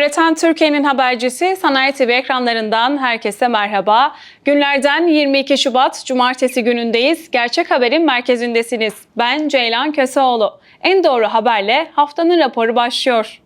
Üreten Türkiye'nin habercisi Sanayi TV ekranlarından herkese merhaba. Günlerden 22 Şubat Cumartesi günündeyiz. Gerçek haberin merkezindesiniz. Ben Ceylan Köseoğlu. En doğru haberle haftanın raporu başlıyor.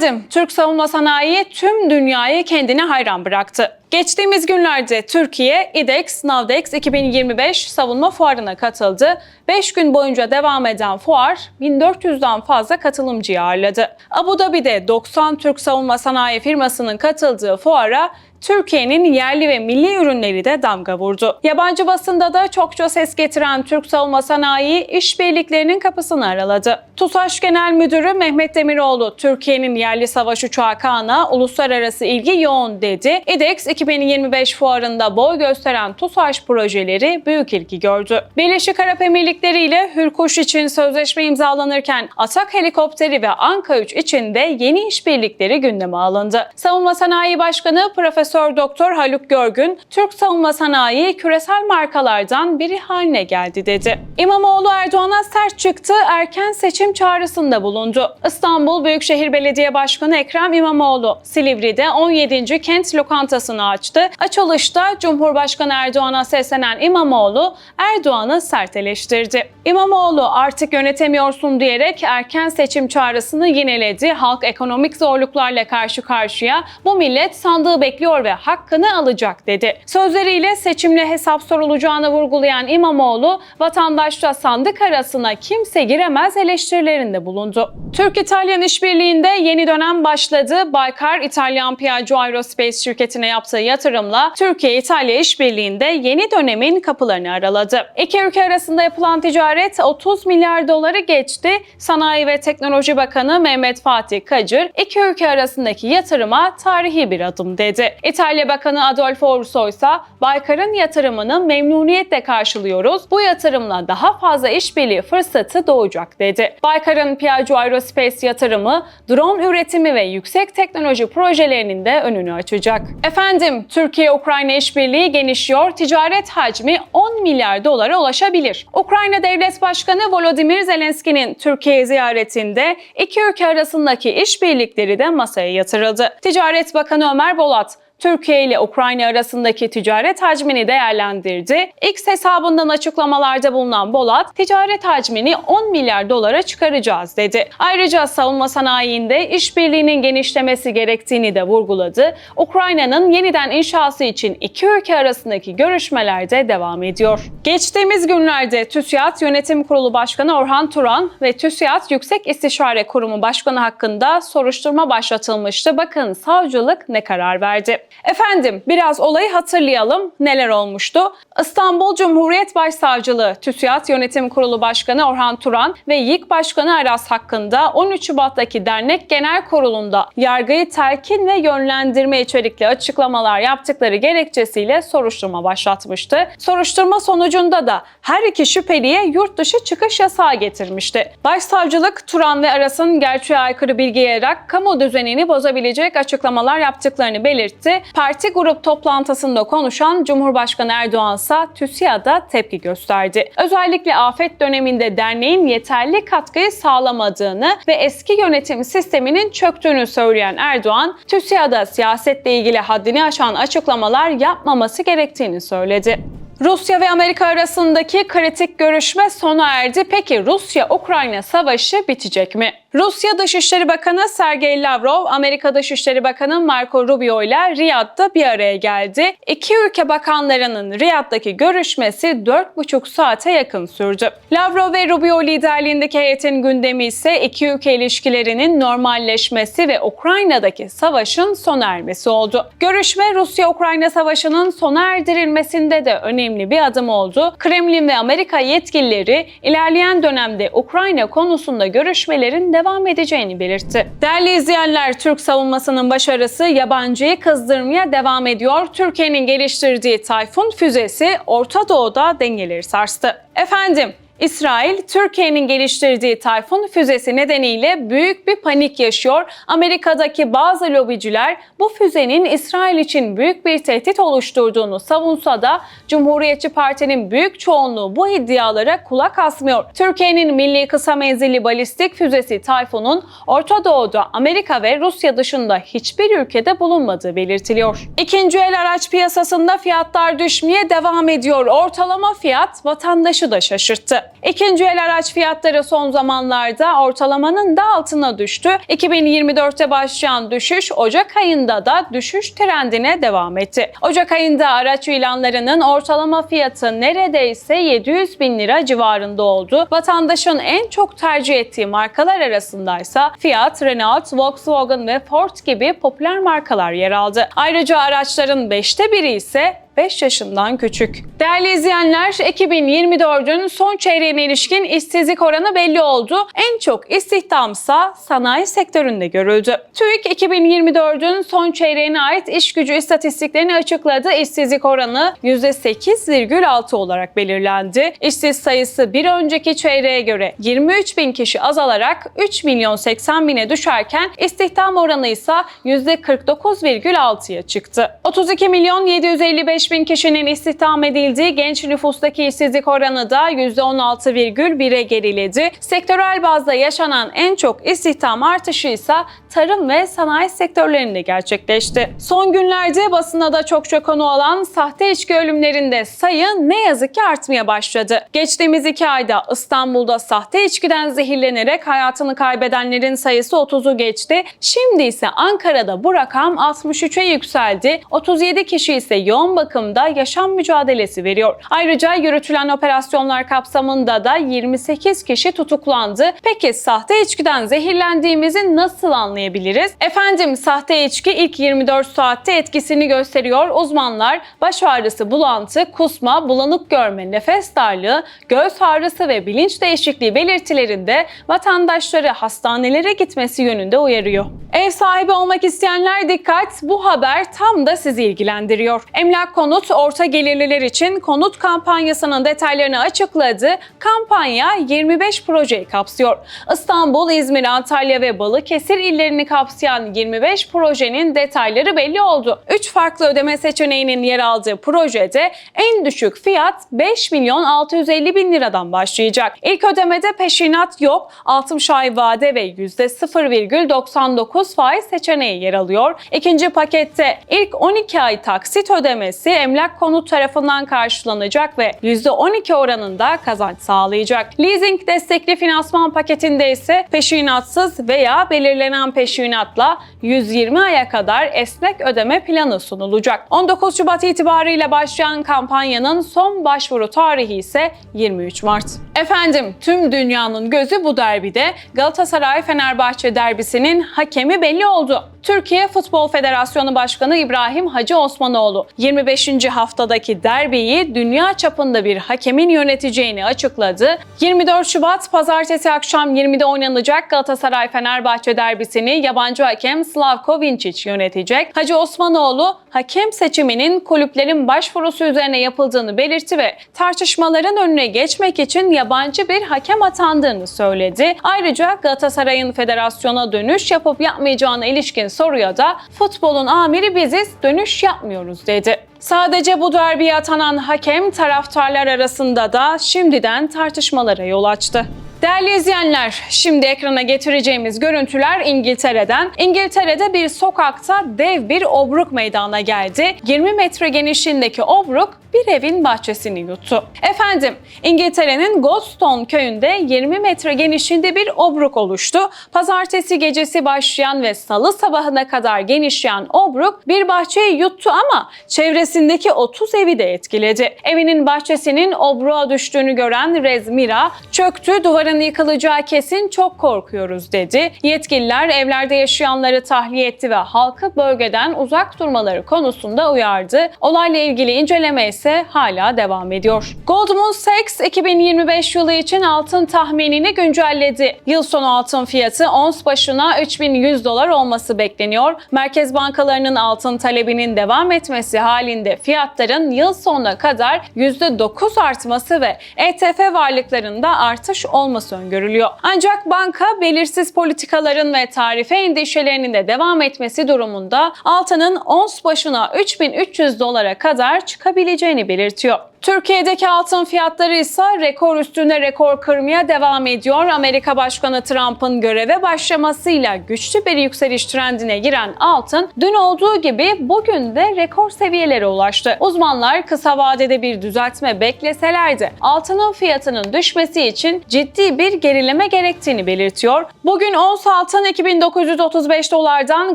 Efendim, Türk savunma sanayi tüm dünyayı kendine hayran bıraktı. Geçtiğimiz günlerde Türkiye IDEX Navdex 2025 savunma fuarına katıldı. 5 gün boyunca devam eden fuar 1400'den fazla katılımcıyı ağırladı. Abu Dhabi'de 90 Türk savunma sanayi firmasının katıldığı fuara Türkiye'nin yerli ve milli ürünleri de damga vurdu. Yabancı basında da çokça ses getiren Türk savunma sanayi işbirliklerinin kapısını araladı. TUSAŞ Genel Müdürü Mehmet Demiroğlu, Türkiye'nin yerli savaş uçağı Kaan'a uluslararası ilgi yoğun dedi. İDEX 2025 fuarında boy gösteren TUSAŞ projeleri büyük ilgi gördü. Birleşik Arap Emirlikleri ile Hürkuş için sözleşme imzalanırken Atak helikopteri ve Anka 3 için de yeni işbirlikleri gündeme alındı. Savunma Sanayi Başkanı Profesör Doktor Haluk Görgün, Türk savunma sanayi küresel markalardan biri haline geldi dedi. İmamoğlu Erdoğan'a sert çıktı, erken seçim çağrısında bulundu. İstanbul Büyükşehir Belediye Başkanı Ekrem İmamoğlu, Silivri'de 17. kent lokantasını açtı. Açılışta Cumhurbaşkanı Erdoğan'a seslenen İmamoğlu, Erdoğan'ı sert eleştirdi. İmamoğlu artık yönetemiyorsun diyerek erken seçim çağrısını yineledi. Halk ekonomik zorluklarla karşı karşıya. Bu millet sandığı bekliyor ve hakkını alacak dedi. Sözleriyle seçimle hesap sorulacağını vurgulayan İmamoğlu, vatandaşla sandık arasına kimse giremez eleştirilerinde bulundu. Türk-İtalyan işbirliğinde yeni dönem başladı. Baykar, İtalyan Piaggio Aerospace şirketine yaptığı yatırımla Türkiye-İtalya işbirliğinde yeni dönemin kapılarını araladı. İki ülke arasında yapılan ticaret 30 milyar doları geçti. Sanayi ve Teknoloji Bakanı Mehmet Fatih Kacır, iki ülke arasındaki yatırıma tarihi bir adım dedi. İtalya Bakanı Adolfo Urso ise Baykar'ın yatırımını memnuniyetle karşılıyoruz. Bu yatırımla daha fazla işbirliği fırsatı doğacak dedi. Baykar'ın Piaggio Aerospace yatırımı drone üretimi ve yüksek teknoloji projelerinin de önünü açacak. Efendim, Türkiye-Ukrayna işbirliği genişliyor. Ticaret hacmi 10 milyar dolara ulaşabilir. Ukrayna Devlet Başkanı Volodymyr Zelenski'nin Türkiye ziyaretinde iki ülke arasındaki işbirlikleri de masaya yatırıldı. Ticaret Bakanı Ömer Bolat, Türkiye ile Ukrayna arasındaki ticaret hacmini değerlendirdi. X hesabından açıklamalarda bulunan Bolat, ticaret hacmini 10 milyar dolara çıkaracağız dedi. Ayrıca savunma sanayinde işbirliğinin genişlemesi gerektiğini de vurguladı. Ukrayna'nın yeniden inşası için iki ülke arasındaki görüşmeler de devam ediyor. Geçtiğimiz günlerde TÜSİAD Yönetim Kurulu Başkanı Orhan Turan ve TÜSİAD Yüksek İstişare Kurumu Başkanı hakkında soruşturma başlatılmıştı. Bakın savcılık ne karar verdi? Efendim biraz olayı hatırlayalım. Neler olmuştu? İstanbul Cumhuriyet Başsavcılığı TÜSİAD Yönetim Kurulu Başkanı Orhan Turan ve YİK Başkanı Aras hakkında 13 Şubat'taki dernek genel kurulunda yargıyı telkin ve yönlendirme içerikli açıklamalar yaptıkları gerekçesiyle soruşturma başlatmıştı. Soruşturma sonucunda da her iki şüpheliye yurt dışı çıkış yasağı getirmişti. Başsavcılık Turan ve Aras'ın gerçeğe aykırı bilgi yayarak kamu düzenini bozabilecek açıklamalar yaptıklarını belirtti. Parti grup toplantısında konuşan Cumhurbaşkanı Erdoğan ise TÜSİAD'a tepki gösterdi. Özellikle afet döneminde derneğin yeterli katkıyı sağlamadığını ve eski yönetim sisteminin çöktüğünü söyleyen Erdoğan, TÜSİAD'a siyasetle ilgili haddini aşan açıklamalar yapmaması gerektiğini söyledi. Rusya ve Amerika arasındaki kritik görüşme sona erdi. Peki Rusya-Ukrayna savaşı bitecek mi? Rusya Dışişleri Bakanı Sergey Lavrov, Amerika Dışişleri Bakanı Marco Rubio ile Riyad'da bir araya geldi. İki ülke bakanlarının Riyad'daki görüşmesi 4,5 saate yakın sürdü. Lavrov ve Rubio liderliğindeki heyetin gündemi ise iki ülke ilişkilerinin normalleşmesi ve Ukrayna'daki savaşın sona ermesi oldu. Görüşme Rusya-Ukrayna savaşının sona erdirilmesinde de önemli bir adım oldu. Kremlin ve Amerika yetkilileri ilerleyen dönemde Ukrayna konusunda görüşmelerin devam edeceğini belirtti. Değerli izleyenler, Türk savunmasının başarısı yabancıyı kızdırmaya devam ediyor. Türkiye'nin geliştirdiği Tayfun füzesi Orta Doğu'da dengeleri sarstı. Efendim, İsrail, Türkiye'nin geliştirdiği Tayfun füzesi nedeniyle büyük bir panik yaşıyor. Amerika'daki bazı lobiciler bu füzenin İsrail için büyük bir tehdit oluşturduğunu savunsa da Cumhuriyetçi Parti'nin büyük çoğunluğu bu iddialara kulak asmıyor. Türkiye'nin milli kısa menzilli balistik füzesi Tayfun'un Orta Doğu'da Amerika ve Rusya dışında hiçbir ülkede bulunmadığı belirtiliyor. İkinci el araç piyasasında fiyatlar düşmeye devam ediyor. Ortalama fiyat vatandaşı da şaşırttı. İkinci el araç fiyatları son zamanlarda ortalamanın da altına düştü. 2024'te başlayan düşüş Ocak ayında da düşüş trendine devam etti. Ocak ayında araç ilanlarının ortalama fiyatı neredeyse 700 bin lira civarında oldu. Vatandaşın en çok tercih ettiği markalar arasındaysa Fiat, Renault, Volkswagen ve Ford gibi popüler markalar yer aldı. Ayrıca araçların 5'te biri ise 5 yaşından küçük. Değerli izleyenler, 2024'ün son çeyreğine ilişkin işsizlik oranı belli oldu. En çok istihdamsa sanayi sektöründe görüldü. TÜİK 2024'ün son çeyreğine ait iş gücü istatistiklerini açıkladı. İşsizlik oranı %8,6 olarak belirlendi. İşsiz sayısı bir önceki çeyreğe göre 23 bin kişi azalarak 3 milyon 80 bine düşerken istihdam oranı ise %49,6'ya çıktı. 32 milyon 755 bin kişinin istihdam edildiği genç nüfustaki işsizlik oranı da %16,1'e geriledi. Sektörel bazda yaşanan en çok istihdam artışı ise tarım ve sanayi sektörlerinde gerçekleşti. Son günlerde basına da çokça konu olan sahte içki ölümlerinde sayı ne yazık ki artmaya başladı. Geçtiğimiz iki ayda İstanbul'da sahte içkiden zehirlenerek hayatını kaybedenlerin sayısı 30'u geçti. Şimdi ise Ankara'da bu rakam 63'e yükseldi. 37 kişi ise yoğun bakımda yaşam mücadelesi veriyor. Ayrıca yürütülen operasyonlar kapsamında da 28 kişi tutuklandı. Peki sahte içkiden zehirlendiğimizi nasıl anlayabiliriz? Efendim sahte içki ilk 24 saatte etkisini gösteriyor. Uzmanlar baş ağrısı, bulantı, kusma, bulanık görme, nefes darlığı, göğüs ağrısı ve bilinç değişikliği belirtilerinde vatandaşları hastanelere gitmesi yönünde uyarıyor. Ev sahibi olmak isteyenler dikkat, bu haber tam da sizi ilgilendiriyor. Emlak Konut orta gelirliler için konut kampanyasının detaylarını açıkladı. Kampanya 25 projeyi kapsıyor. İstanbul, İzmir, Antalya ve Balıkesir illerini kapsayan 25 projenin detayları belli oldu. 3 farklı ödeme seçeneğinin yer aldığı projede en düşük fiyat 5 milyon 650 bin liradan başlayacak. İlk ödemede peşinat yok, 60 ay vade ve %0,99 faiz seçeneği yer alıyor. İkinci pakette ilk 12 ay taksit ödemesi emlak konut tarafından karşılanacak ve %12 oranında kazanç sağlayacak. Leasing destekli finansman paketinde ise peşinatsız veya belirlenen peşinatla 120 aya kadar esnek ödeme planı sunulacak. 19 Şubat itibariyle başlayan kampanyanın son başvuru tarihi ise 23 Mart. Efendim tüm dünyanın gözü bu derbide Galatasaray-Fenerbahçe derbisinin hakemi belli oldu. Türkiye Futbol Federasyonu Başkanı İbrahim Hacı Osmanoğlu 25. haftadaki derbiyi dünya çapında bir hakemin yöneteceğini açıkladı. 24 Şubat pazartesi akşam 20'de oynanacak Galatasaray-Fenerbahçe derbisini yabancı hakem Slavko Vinčić yönetecek. Hacı Osmanoğlu hakem seçiminin kulüplerin başvurusu üzerine yapıldığını belirtti ve tartışmaların önüne geçmek için yabancı bir hakem atandığını söyledi. Ayrıca Galatasaray'ın federasyona dönüş yapıp yapmayacağına ilişkin soruya da futbolun amiri biziz dönüş yapmıyoruz dedi. Sadece bu derbiye atanan hakem taraftarlar arasında da şimdiden tartışmalara yol açtı. Değerli izleyenler, şimdi ekrana getireceğimiz görüntüler İngiltere'den. İngiltere'de bir sokakta dev bir obruk meydana geldi. 20 metre genişliğindeki obruk bir evin bahçesini yuttu. Efendim, İngiltere'nin Goldstone köyünde 20 metre genişliğinde bir obruk oluştu. Pazartesi gecesi başlayan ve salı sabahına kadar genişleyen obruk bir bahçeyi yuttu ama çevresindeki 30 evi de etkiledi. Evinin bahçesinin obruğa düştüğünü gören Rez Mira çöktü, duvarın binaların yıkılacağı kesin çok korkuyoruz dedi. Yetkililer evlerde yaşayanları tahliye etti ve halkı bölgeden uzak durmaları konusunda uyardı. Olayla ilgili inceleme ise hala devam ediyor. Goldman Sachs 2025 yılı için altın tahminini güncelledi. Yıl sonu altın fiyatı ons başına 3100 dolar olması bekleniyor. Merkez bankalarının altın talebinin devam etmesi halinde fiyatların yıl sonuna kadar %9 artması ve ETF varlıklarında artış olması öngörülüyor. Ancak banka belirsiz politikaların ve tarife endişelerinin de devam etmesi durumunda altının ons başına 3300 dolara kadar çıkabileceğini belirtiyor. Türkiye'deki altın fiyatları ise rekor üstüne rekor kırmaya devam ediyor. Amerika Başkanı Trump'ın göreve başlamasıyla güçlü bir yükseliş trendine giren altın dün olduğu gibi bugün de rekor seviyelere ulaştı. Uzmanlar kısa vadede bir düzeltme bekleselerdi altının fiyatının düşmesi için ciddi bir gerileme gerektiğini belirtiyor. Bugün ons altın 2935 dolardan,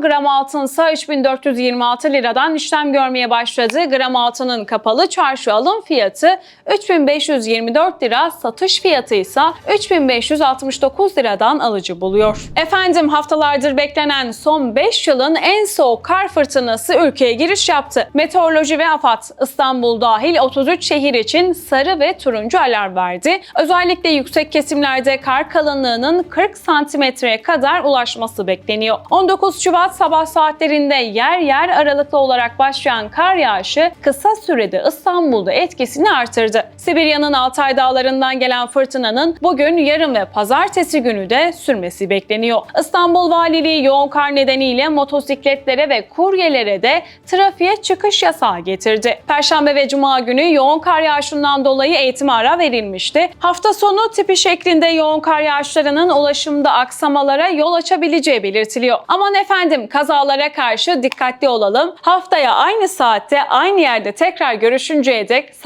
gram altın ise 3426 liradan işlem görmeye başladı. Gram altının kapalı çarşı alım fiyatı fiyatı 3524 lira, satış fiyatı ise 3569 liradan alıcı buluyor. Efendim haftalardır beklenen son 5 yılın en soğuk kar fırtınası ülkeye giriş yaptı. Meteoroloji ve AFAD İstanbul dahil 33 şehir için sarı ve turuncu alarm verdi. Özellikle yüksek kesimlerde kar kalınlığının 40 santimetreye kadar ulaşması bekleniyor. 19 Şubat sabah saatlerinde yer yer aralıklı olarak başlayan kar yağışı kısa sürede İstanbul'da etkisini artırdı. Sibirya'nın Altay dağlarından gelen fırtınanın bugün, yarın ve pazartesi günü de sürmesi bekleniyor. İstanbul Valiliği yoğun kar nedeniyle motosikletlere ve kuryelere de trafiğe çıkış yasağı getirdi. Perşembe ve Cuma günü yoğun kar yağışından dolayı eğitime ara verilmişti. Hafta sonu tipi şeklinde yoğun kar yağışlarının ulaşımda aksamalara yol açabileceği belirtiliyor. Aman efendim kazalara karşı dikkatli olalım. Haftaya aynı saatte aynı yerde tekrar görüşünceye dek